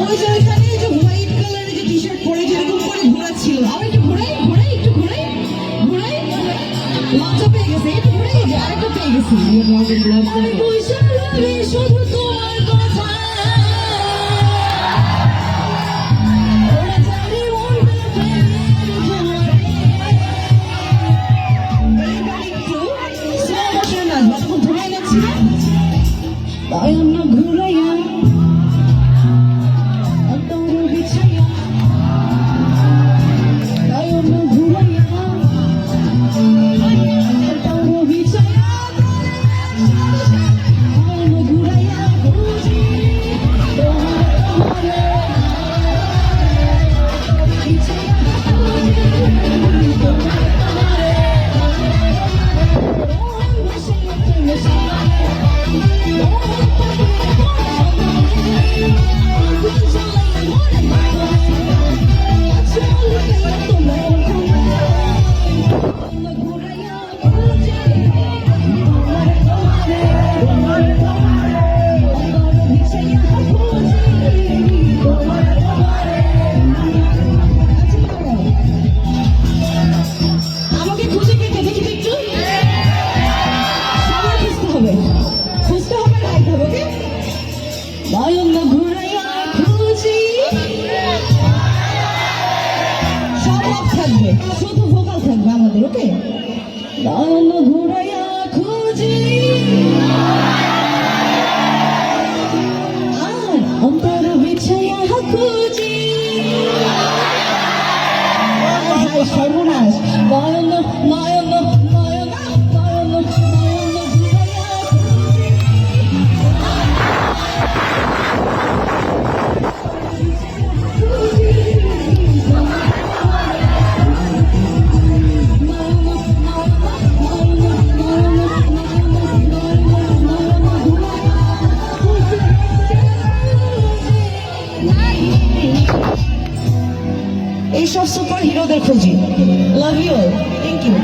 ওই T shirt পরে যেরকম করে ঘোরাচ্ছিল আবার একটু ঘোরাই ঘোরাই একটু ঘোরাই পেয়ে গেছে একটু ঘোরাই যে আরেকটা থাকবে শুধু ভোকাল থাকবে আমাদের ওকে? নয়ন ঘুরাইয়া খুঁজি। আর অন্তর সব সুপার হিরোদের খুঁজি। Love you thank you